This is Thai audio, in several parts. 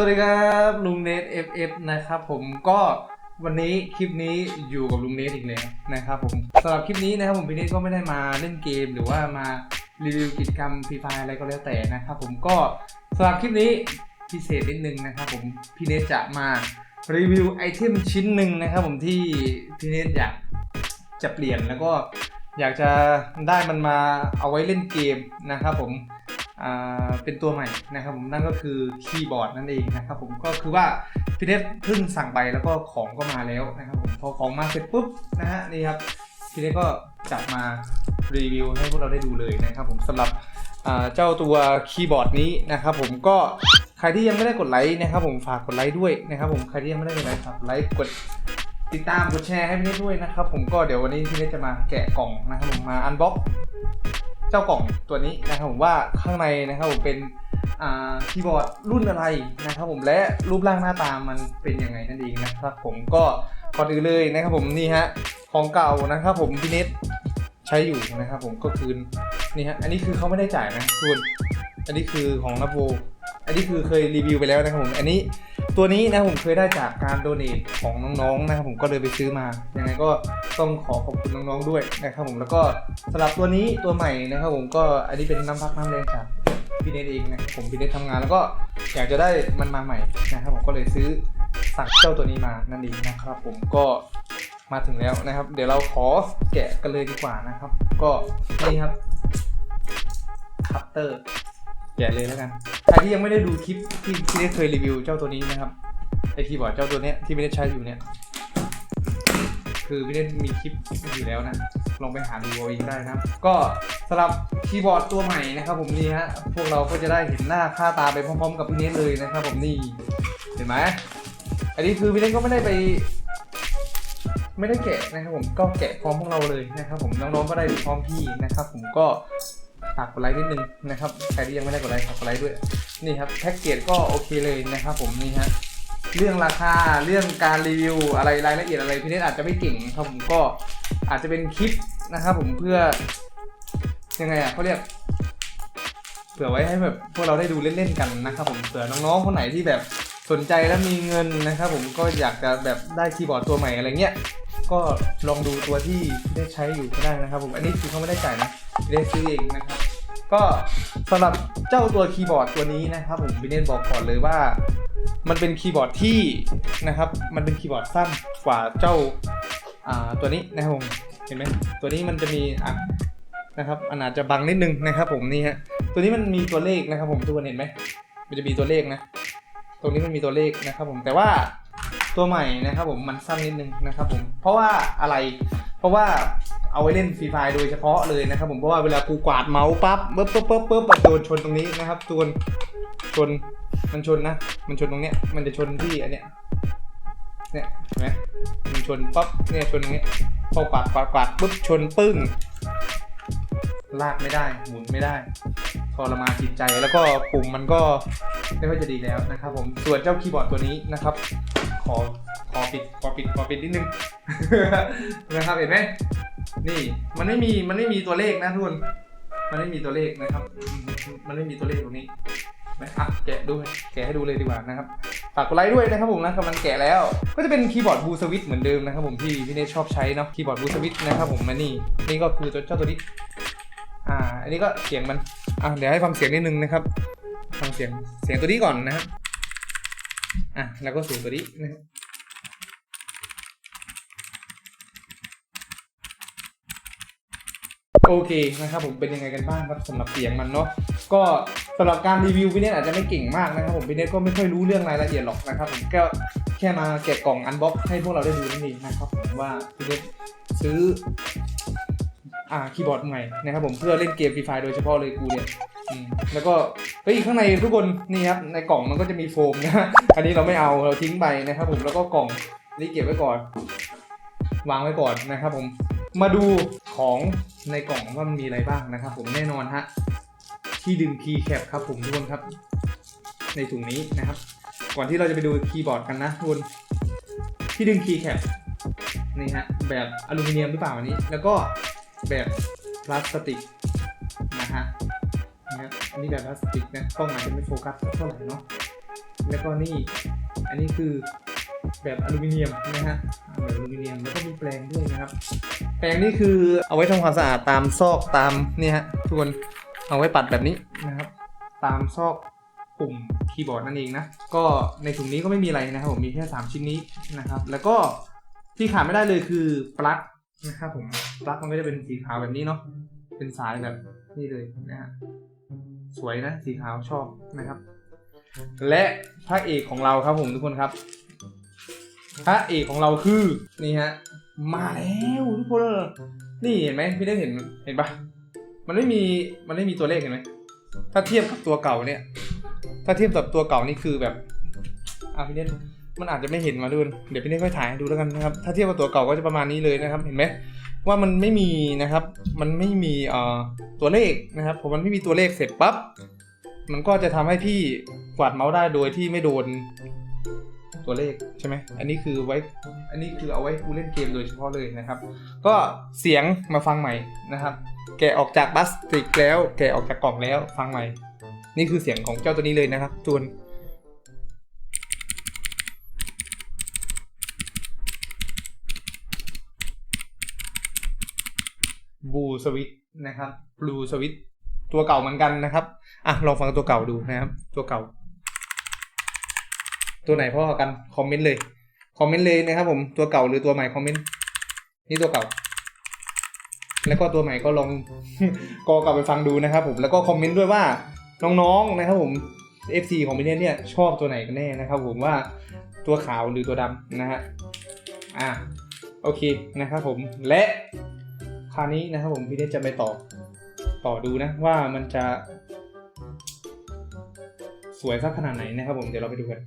วัสดีครับลุงเนท FF นะครับผมก็วันนี้คลิปนี้อยู่กับลุงเนทอีกแล้วนะครับผมสำหรับคลิปนี้นะครับผมพี่เนทก็ไม่ได้มาเล่นเกมหรือว่ามารีวิวกิจกรรมฟรีไฟอะไรก็แล้วแต่นะครับผมก็สำหรับคลิปนี้พิเศษนิดนึงนะครับผมพี่เนทจะมารีวิวไอเทมชิ้นหนึ่งนะครับผมที่พี่เนทอยากจะเปลี่ยนแล้วก็อยากจะได้มันมาเอาไว้เล่นเกมนะครับผม เป็นตัวใหม่นะครับผมนั่นก็คือคีย์บอร์ดนั่นเองนะครับผมก็คือว่าพี่เนทเพิ่งสั่งไปแล้วก็ของก็มาแล้วนะครับผมพอของมาเสร็จปุ๊บนะฮะนี่ครับพี่เนทก็จับมารีวิวให้พวกเราได้ดูเลยนะครับผมสำหรับเจ้าตัวคีย์บอร์ดนี้นะครับผมก็ใครที่ยังไม่ได้กดไลค์นะครับผมฝากกดไลค์ด้วยนะครับผมใครที่ยังไม่ได้กดไลค์ฝากกดไลค์กดติดตามกดแชร์ให้พี่เนทด้วยนะครับผมก็เดี๋ยววันนี้พี่เนทจะมาแกะกล่องนะครับผมมาอันบ็อก เจ้ากล่องตัวนี้นะครับผมว่าข้างในนะครับผมเป็นคีย์บอร์ดรุ่นอะไรนะครับผมและรูปร่างหน้าตามันเป็นยังไงนั่นเองนะครับผมก็ก่อนอื่นเลยนะครับผมนี่ฮะของเก่านะครับผมพี่เน็ตใช้อยู่นะครับผมก็คือนี่ฮะอันนี้คือเขาไม่ได้จ่ายนะทุกคนอันนี้คือของนับโวอันนี้คือเคยรีวิวไปแล้วนะครับผมอันนี้ ตัวนี้นะผมเคยได้จากการโดเนทของน้องๆนะครับผมก็เลยไปซื้อมายังไงก็ต้องขอขอบคุณน้องๆด้วยนะครับผมแล้วก็สำหรับตัวนี้ตัวใหม่นะครับผมก็อันนี้เป็นน้ำพักน้ำแรงจากพี่เนทเองนะครับผมพี่เนททำงานแล้วก็อยากจะได้มันมาใหม่นะครับผมก็เลยซื้อสั่งเจ้าตัวนี้มานั่นเองนะครับ ผมก็มาถึงแล้วนะครับ เดี๋ยวเราขอแกะกันเลยดีกว่านะครับ ก็นี่ครับคัตเตอร์ แกะเลยแล้วกันใครที่ยังไม่ได้ดูคลิปที่พี่เนทเคยรีวิวเจ้าตัวนี้นะครับไอคีย์บอร์ดเจ้าตัวเนี้ยที่พี่เนทใช้อยู่เนี่ยคือพี่เล่นมีคลิปอยู่แล้วนะลองไปหาดูเอาเองได้นะครับก็สำหรับคีย์บอร์ดตัวใหม่นะครับ ผมนี่ฮะพวกเราก็จะได้เห็นหน้าค่าตาไปพร้อมๆ กับพี่เนทเลยนะครับ ผมนี่เห็นไหมอันนี้คือพี่เนทก็ไม่ได้ไป ไม่ได้แกะนะครับผมก็แกะพร้อมพวกเราเลยนะครับ ผมน้องๆก็ได้พร้อมพี่นะครับ ผมก็ ฝากกดไลค์นิดนึงนะครับใครที่ยังไม่ได้กดไลค์ฝากกดไลค์ด้วยนี่ครับแพ็กเกจก็โอเคเลยนะครับ ผมนี่ฮะเรื่องราคาเรื่องการรีวิวอะไรรายละเอียดอะไรพี่เนทอาจจะไม่เก่งครับผมก็อาจจะเป็นคลิปนะครับ ผมเพื่อยังไงอะเขาเรียกเผื่อไว้ให้แบบพวกเราได้ดูเล่นๆกันนะครับ ผมเผื่อน้องๆคนไหนที่แบบสนใจและมีเงินนะครับ ผมก็อยากจะแบบได้คีย์บอร์ดตัวใหม่อะไรเงี้ยก็ลองดูตัวที่ได้ใช้อยู่ก็ได้นะครับ ผมอันนี้คือเขาไม่ได้จ่ายนะ ไม่ได้ซื้อเองนะครับ ก็สำหรับเจ้าตัวคีย์บอร์ดตัวนี้นะครับ ผมพี่เนทบอกก่อนเลยว่า มันเป็นคีย์บอร์ดที่นะครับ มันเป็นคีย์บอร์ดสั้นกว่าเจ้าอ่าตัวนี้นะครับผมเห็นไหมตัวนี้มันจะมีอะนะครับอันอาจจะบังนิดนึงนะครับ ผมนี่ฮะตัวนี้มันมีตัวเลขนะครับ ผมทุกคนเห็นไหมมันจะมีตัวเลขนะ ตรงนี้มันมีตัวเลขนะครับ ผมแต่ว่า ตัวใหม่นะครับผมมันสั้นนิดนึงนะครับผมเพราะว่าอะไร เพราะว่าเอาไว้เล่นฟรีไฟโดยเฉพาะเลยนะครับผมเพราะว่าเวลากูกวาดเมาส์ปั๊บปึ๊บปึ๊บปึ๊บปึ๊บโดนชนตรงนี้นะครับตัวนชนมันชนนะ มันชนตรงเนี้ยมันจะชนที่อันเนี้ยเนี่ยเห็นไหมมันชนปั๊บเนี่ยชนตรงเนี้ยพอกวาดกวาดกวาดปุ๊บชนปึ้งลากไม่ได้หมุนไม่ได้ทรมานจิตใจแล้วก็ปุ่มมันก็ไม่ค่อยจะดีแล้วนะครับผมส่วนเจ้าคีย์บอร์ดตัวนี้นะครับ อขอปิดขอปิดขอปิดนิดนึง นะครับเห็นไหมนี่มันไม่มีมันไม่มีตัวเลขนะทุกคนมันไม่มีตัวเลขนะครับ มันไม่มีตัวเลขตรงนี้นะแกะด้วยแกะให้ดูเลยดีกว่านะครับฝากกดไลค์ด้วยนะครับผมนะกำลังแกะแล้ว ก็จะเป็นคีย์บอร์ดบูสวิตเหมือนเดิมนะครับผมที่พี่เนทชอบใช้เนาะคีย์บอร์ดบูสวิตนะครับผมมานี่นี่ก็คือตัวเจ้าตัวนี้อ่า อันนี้ก็เสียงมันอะเดี๋ยวให้ฟังเสียงนิดนึงนะครับฟังเสียงเสียงตัวนี้ก่อนนะครับ อะแล้วก็สียงตัวนี้นะครับโอเคนะครับผมเป็นยังไงกันบ้างครับสำหรับเสียงมันเนาะก็สำหรับการรีวิวพี่เนทอาจจะไม่เก่งมากนะครับผมพี่เนทก็ไม่ค่อยรู้เรื่องรายละเอียดหรอกนะครับผมก็แค่มาแกะกล่องอันบ็อกให้พวกเราได้ดูนั่นเองนะครับผมว่าพี่เนทซื้ออ่าคีย์บอร์ดใหม่นะครับผมเพื่อเล่นเกมฟรีไฟโดยเฉพาะเลยกูเนี่ย แล้วก็เฮ้ยข้างในทุกคนนี่ครับในกล่องมันก็จะมีโฟมนะอันนี้เราไม่เอาเราทิ้งไปนะครับ ผมแล้วก็กล่องนี่เก็บไว้ก่อน วางไว้ก่อนนะครับ ผมมาดูของในกล่องว่ามันมีอะไรบ้างนะครับ ผมแน่นอนฮะที่ดึงคีย์แคปครับ ผมทุกคนครับ ในถุงนี้นะครับ ก่อนที่เราจะไปดูคีย์บอร์ดกันนะทุกคนที่ดึงคีย์แคปนี่ฮะแบบอลูมิเนียมหรือเปล่าอันนี้ แล้วก็แบบพลาสติก อันนี้แบบพลาสติกนะกล้องอาจจะไม่โฟกัสเท่าไหร่เนาะแล้วก็นี่อันนี้คือแบบอลูมิเนียมนะฮะแบบอลูมิเนียมแล้วก็มีแปลงด้วยนะครับ แปลงนี่คือเอาไว้ทำความสะอาดตามซอกตามนี่ฮะทุกคนเอาไว้ปัดแบบนี้นะครับ ตามซอกปุ่มคีย์บอร์ดนั่นเองนะ ก็ในถุงนี้ก็ไม่มีอะไรนะครับผมมีแค่ 3 ชิ้นนี้นะครับ แล้วก็ที่ขาดไม่ได้เลยคือปลั๊กนะครับผมปลั๊กมันก็จะเป็นสีขาวแบบนี้เนาะเป็นสายแบบนี้เลยนะฮะ สวยนะสีขาวชอบนะครับ และพระเอกของเราครับผมทุกคนครับ พระเอกของเราคือนี่ฮะมาแล้วทุกคนนี่เห็นไหมพี่ได้เห็นเห็นปะมันไม่มีมันไม่มีตัวเลขเห็นไหมถ้าเทียบกับตัวเก่าเนี่ย ถ้าเทียบกับตัวเก่านี่คือแบบอะพี่เล่นมันอาจจะไม่เห็นมาดูเดี๋ยวพี่เล่นค่อยถ่ายให้ดูแล้วกันนะครับ ถ้าเทียบกับตัวเก่าก็จะประมาณนี้เลยนะครับ เห็นไหม ว่ามันไม่มีนะครับ มันไม่มีเอ่อตัวเลขนะครับพอมันไม่มีตัวเลขเสร็จปั๊บ มันก็จะทำให้พี่กวาดเมาส์ได้โดยที่ไม่โดนตัวเลขใช่ไหม อันนี้คือไว้ อันนี้คือเอาไว้ผู้เล่นเกมโดยเฉพาะเลยนะครับ ก็เสียงมาฟังใหม่นะครับ แกะออกจากพลาสติกแล้ว แกะออกจากกล่องแล้วฟังใหม่ นี่คือเสียงของเจ้าตัวนี้เลยนะครับทุกคน บูสวิตนะครับบลูสวิตตัวเก่าเหมือนกันนะครับ อะ ลองฟังตัวเก่าดูนะครับ ตัวเก่า ตัวไหนพ่อกัน คอมเมนต์เลย คอมเมนต์เลยนะครับผม ตัวเก่าหรือตัวใหม่คอมเมนต์ นี่ตัวเก่า แล้วก็ตัวใหม่ก็ลองก็กลับไปฟังดูนะครับผม แล้วก็คอมเมนต์ด้วยว่าน้องๆนะครับผม FC ของพี่เนตเนี่ยชอบตัวไหนกันแน่นะครับผมว่าตัวขาวหรือตัวดำนะฮะ อะ โอเคนะครับผม และ ราวนี้นะครับผมพี่เนตจะไปต่อต่อดูนะว่ามันจะ สวยสักขนาดไหนนะครับผมเดี๋ยวเราไปดูกัน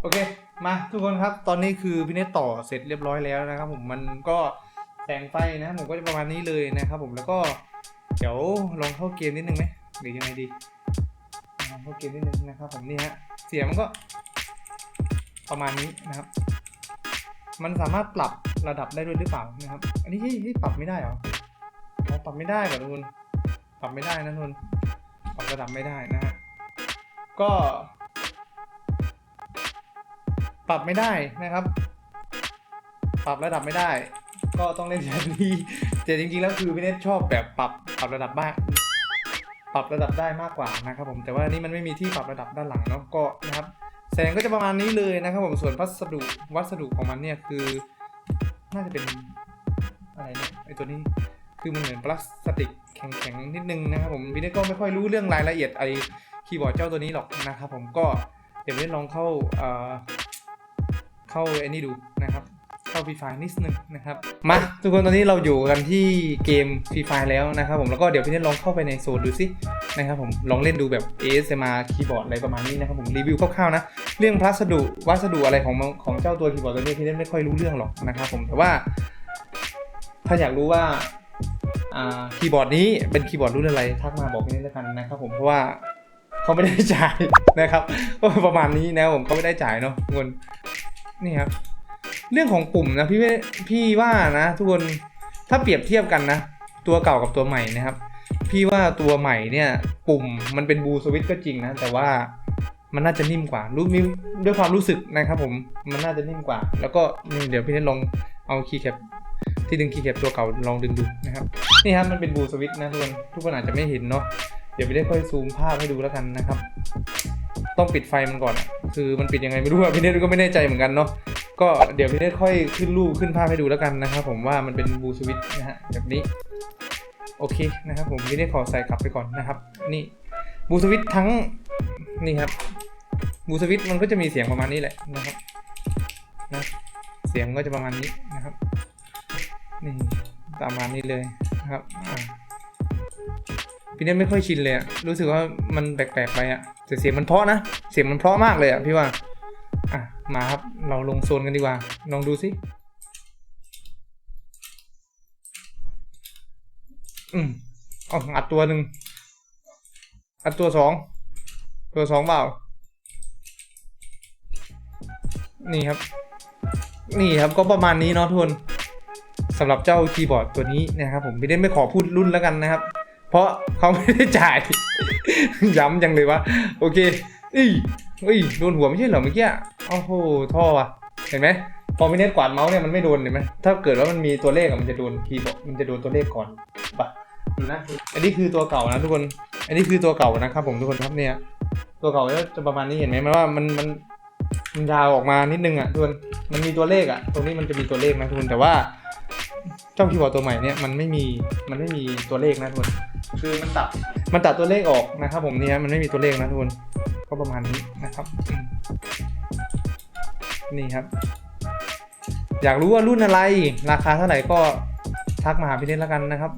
โอเคมาทุกคนครับตอนนี้คือพี่เนตต่อเสร็จเรียบร้อยแล้วนะครับผมมันก็แสงไฟนะผมก็จะประมาณนี้เลยนะครับผมแล้วก็เดี๋ยวลองเข้าเกมนิดนึงไหมหรือยังไงดีลองเข้าเกมนิดนึงนะครับผมนี่ฮะเสียงมันก็ ประมาณนี้นะครับ มันสามารถปรับระดับได้ด้วยหรือเปล่านะครับ อันนี้ที่ปรับไม่ได้เหรออ๋อปรับไม่ได้เหรอทุนปรับไม่ได้นะทุนปรับระดับไม่ได้นะฮะก็ ปรับไม่ได้นะครับ ปรับระดับไม่ได้ ก็ต้องเล่นอย่างนี้แต่จริงๆแล้วคือพี่เนทชอบแบบปรับปรับระดับบ้างปรับระดับได้มากกว่านะครับผมแต่ว่านนี้มันไม่มีที่ปรับระดับด้านหลังเนาะก็นะครับ แสงก็จะประมาณนี้เลยนะครับผมส่วนวัสดุวัสดุของมันเนี่ยคือน่าจะเป็นอะไรเนี่ยไอตัวนี้คือมันเหมือนพลาสติกแข็งๆนิดนึงนะครับผมพี่เนก็ไม่ค่อยรู้เรื่องรายละเอียดไอคีย์บอร์ดเจ้าตัวนี้หรอกนะครับผมก็เดี๋ยวพี่นลองเข้าเอ่อเข้าไอ้นี่ดูนะครับ เข้าฟรีไฟนิดนึงนะครับมาทุกคนตอนนี้เราอยู่กันที่เกมฟรีไฟแล้วนะครับผมแล้วก็เดี๋ยวพี่เนทลองเข้าไปในโซนดูสินะครับผมลองเล่นดูแบบ ASMR คีย์บอร์ดอะไรประมาณนี้นะครับผมรีวิวคร่าวๆนะเรื่องพัสดุวัสดุอะไรของของเจ้าตัวคีย์บอร์ดตัวนี้พี่เนทไม่ค่อยรู้เรื่องหรอกนะครับผมแต่ว่า ถ้าอยากรู้ว่าอ่าคีย์บอร์ดนี้เป็นคีย์บอร์ดรุ่นอะไรทักมาบอกพี่เนทแล้วกันนะครับผมเพราะว่าเขาไม่ได้จ่ายนะครับก็ประมาณนี้นะผมเขาไม่ได้จ่ายเนาะทุกคนนี่ครับ เรื่องของปุ่มนะพี่พี่ว่านะทุกคนถ้าเปรียบเทียบกันนะ ตัวเก่ากับตัวใหม่นะครับ พี่ว่าตัวใหม่เนี่ย ปุ่มมันเป็นบูสวิตก็จริงนะ แต่ว่ามันน่าจะนิ่มกว่ารู้มีด้วยความรู้สึกนะครับผมมันน่าจะนิ่มกว่า แล้วก็นี่เดี๋ยวพี่เนทลองเอาคีย์แคปที่ดึงคีย์แคปตัวเก่าลองดึงดูนะครับนี่ครับมันเป็นบูสวิตนะทุกคนทุกคนอาจจะไม่เห็นเนาะเดี๋ยวพี่ได้ค่อยซูมภาพให้ดูแล้วกันนะครับ ต้องปิดไฟมันก่อน คือมันปิดยังไงไม่รู้อะพี่เนทก็ไม่แน่ใจเหมือนกันเนาะ ก็เดี๋ยวพี่เนทค่อยขึ้นรูปขึ้นภาพให้ดูแล้วกันนะครับผมว่ามันเป็นบูสวิตนะฮะแบบนี้ โอเคนะครับผมพี่เนทขอใส่กลับไปก่อนนะครับ นี่บูสวิตทั้งนี่ครับบูสวิตมันก็จะมีเสียงประมาณนี้แหละนะครับนะเสียงก็จะประมาณนี้นะครับนี่ประมาณนี้เลยนะครับพี่เนทไม่ค่อยชินเลยอะรู้สึกว่ามันแปลกๆไปอะแต่เสียงมันเพราะนะเสียงมันเพราะมากเลยอะพี่ว่า อะ มาครับ เราลงโซนกันดีกว่า ลองดูสิ อืมอาอัดตัวหนึ่ง อัดตัวสอง ตัวสองเปล่า นี่ครับ นี่ครับก็ประมาณนี้เนาะทุนสำหรับเจ้าคีย์บอร์ดตัวนี้นะครับผมพี่เล่นไม่ขอพูดรุ่นแล้วกันนะครับ เพราะเขาไม่ได้จ่าย ย้ำจังเลยวะโอเคอีเอ้ยโดนหัวไม่ใช่เหรอเมื่อกี้ โอ้โหท่อว่ะ เห็นไหมพอพี่เน็ตกวาดเมาส์เนี่ยมันไม่โดนเห็นไหมถ้าเกิดว่ามันมีตัวเลขอะมันจะโดนคีย์บอร์ดมันจะโดนตัวเลขก่อนปะดูนะอันนี้คือตัวเก่านะทุกคน อันนี้คือตัวเก่านะครับผมทุกคนครับเนี่ย ตัวเก่าจะประมาณนี้เห็นไหมมันว่ามันมันมันยาวออกมานิดนึงอะทุกคนมันมีตัวเลขอะ ตรงนี้มันจะมีตัวเลขนะทุกคนแต่ว่าเจ้าคีย์บอร์ดตัวใหม่เนี่ยมันไม่มีมันไม่มีตัวเลขนะทุกคนคือมันตัดมันตัดตัวเลขออกนะครับผมเนี่ยมันไม่มีตัวเลขนะทุกคนก็ประมาณนี้นะครับ นี่ครับ อยากรู้ว่ารุ่นอะไร ราคาเท่าไหร่ก็ทักมาหาพี่เนแล้วกันนะครับ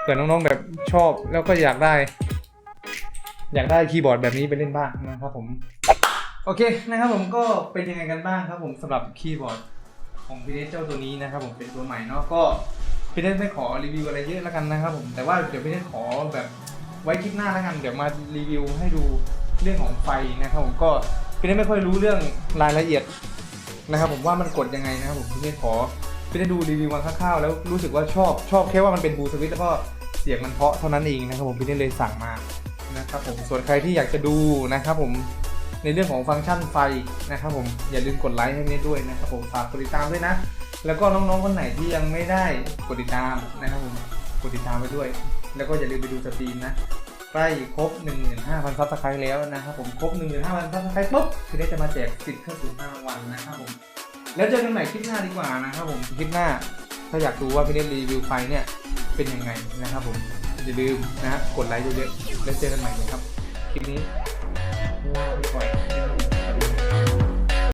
เผื่อน้องๆแบบชอบแล้วก็อยากได้ อยากได้คีย์บอร์ดแบบนี้ไปเล่นบ้างนะครับผม โอเคนะครับผมก็เป็นยังไงกันบ้างครับผมสำหรับคีย์บอร์ดของพีเนสเจ้าตัวนี้นะครับผมเป็นตัวใหม่เนาะก็พีเนสไม่ขอรีวิวอะไรเยอะแล้วกันนะครับผมแต่ว่าเดี๋ยวพีเนสขอแบบไว้คลิปหน้าแล้วกันเดี๋ยวมารีวิวให้ดูเรื่องของไฟนะครับผมก็พีเนสไม่ค่อยรู้เรื่องรายละเอียด นะครับผมว่ามันกดยังไงนะครับผมพีเนสขอพี่เนสดูรีวิวมาคร่าวๆแล้วรู้สึกว่าชอบชอบแค่ว่ามันเป็นบลูสวิตแล้วก็เสียงมันเพาะเท่านั้นเองนะครับผมพี่เนสเลยสั่งมานะครับผมส่วนใครที่อยากจะดูนะครับผมในเรื่องของฟังก์ชันไฟนะครับผมอย่าลืมกดไลค์ให้เนทด้วยนะครับผมฝากกดติดตามด้วยนะ แล้วก็น้องๆคนไหนที่ยังไม่ได้กดติดตามนะครับผมกดติดตามไปด้วย แล้วก็อย่าลืมไปดูสตรีมนะ ใกล้ครบ 15,000ซับสไครต์แล้วนะครับผมครบ 15,000ซับสไครต์ปุ๊บคือได้จะมาแจกสิทธิ์เครื่องสูบ5ราวันนะครับผมแล้วเจอกันใหม่คลิปหน้าดีกว่านะครับผมคลิปหน้า ถ้าอยากดูว่าพี่เนรีวิวไฟเนี่ยเป็นยังไงนะครับผมอย่าลืมนะฮะกดไลค์เยอะๆแล้วเจอกันใหม่นะครับคลิปนี้ลาไปก่อน